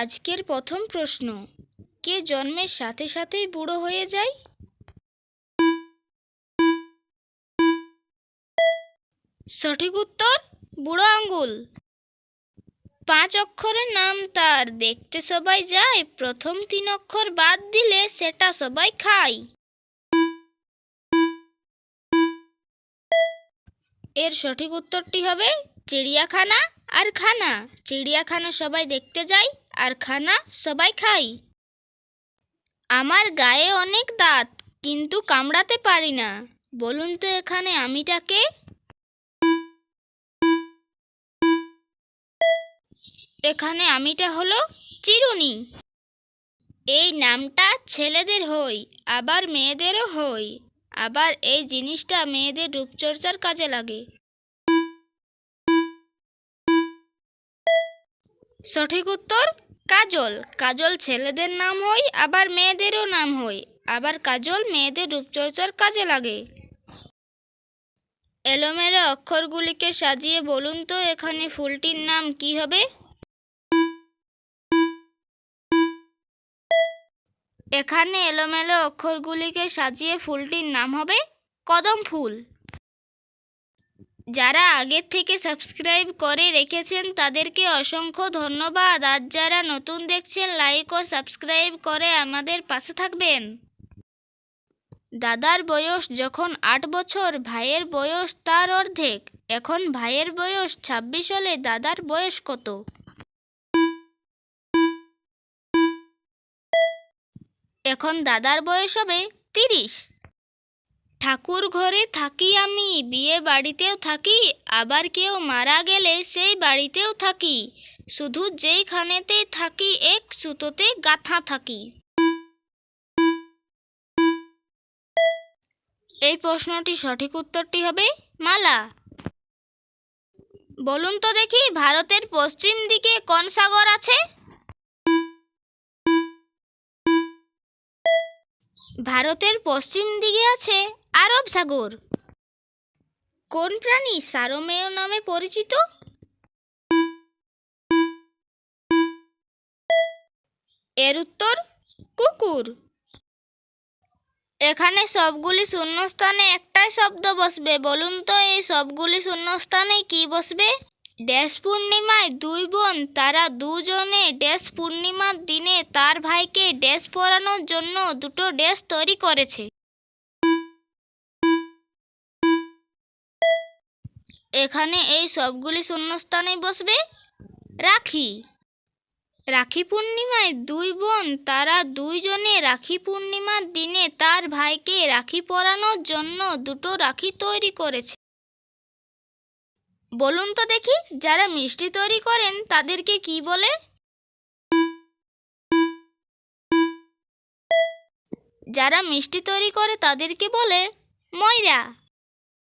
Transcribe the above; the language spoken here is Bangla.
আজকের প্রথম প্রশ্ন, কে জন্মের সাথে সাথেই বুড়ো হয়ে যায়? সঠিক উত্তর, বুড়ো আঙ্গুল। পাঁচ অক্ষরের নাম তার, দেখতে সবাই যায়, প্রথম তিন অক্ষর বাদ দিলে সেটা সবাই খায়। এর সঠিক উত্তরটি হবে, চিড়িয়াখানা। আর খানা, চিড়িয়াখানা সবাই দেখতে যায় আর খানা সবাই খাই। আমার গায়ে অনেক দাঁত, কিন্তু কামড়াতে পারি না। বলুন তো এখানে আমিটাকে এখানে আমিটা হলো চিরুনি। এই নামটা ছেলেদের হই, আবার মেয়েদেরও হই। আবার এই জিনিসটা মেয়েদের রূপচর্চার কাজে লাগে। সঠিক উত্তর কাজল। কাজল ছেলেদের নাম হই, আবার মেয়েদেরও নাম হই। আবার কাজল মেয়েদের রূপচর্চার কাজে লাগে। এলোমেলো অক্ষরগুলিকে সাজিয়ে বলুন তো, এখানে ফুলটির নাম কি হবে? এখানে এলোমেলো অক্ষরগুলিকে সাজিয়ে ফুলটির নাম হবে কদম ফুল যারা আগের থেকে সাবস্ক্রাইব করে রেখেছেন, তাদেরকে অসংখ্য ধন্যবাদ। আর যারা নতুন দেখছেন লাইক ও সাবস্ক্রাইব করে আমাদের পাশে থাকবেন। দাদার বয়স যখন আট বছর, ভাইয়ের বয়স তার অর্ধেক। এখন ভাইয়ের বয়স ছাব্বিশ হলে দাদার বয়স কত? এখন দাদার বয়স হবে তিরিশ। ঠাকুর ঘরে থাকি আমি, বিয়ে বাড়িতেও থাকি, আবার কেউ মারা গেলে সেই বাড়িতেও থাকি। শুধু যেইখানেতে থাকি, এক সুতোতে গাঁথা থাকি। এই প্রশ্নটি সঠিক উত্তরটি হবে মালা। বলুন তো দেখি, ভারতের পশ্চিম দিকে কোন সাগর আছে? ভারতের পশ্চিম দিকে আছে আরব সাগর। কোন প্রাণী সারমেয় নামে পরিচিত? এর উত্তর, কুকুর। এখানে সবগুলি শূন্যস্থানে একটাই শব্দ বসবে। বলুন তো, এই সবগুলি শূন্যস্থানে কি বসবে? ড্যাশ পূর্ণিমায় দুই বোন, তারা দুজনে ড্যাশ পূর্ণিমার দিনে তার ভাইকে ড্যাশ পরানোর জন্য দুটো ড্যাশ তৈরি করেছে। এখানে এই সবগুলি শূন্যস্থানেই বসবে? রাখি। রাখি পূর্ণিমায় দুই বোন, তারা দুইজনে রাখি পূর্ণিমার দিনে তার ভাইকে রাখি পরানোর জন্য দুটো রাখি তৈরি করেছে। বলুন তো দেখি, যারা মিষ্টি তৈরি করেন, তাদেরকে কি বলে? যারা মিষ্টি তৈরি করে, তাদেরকে বলে ময়রা।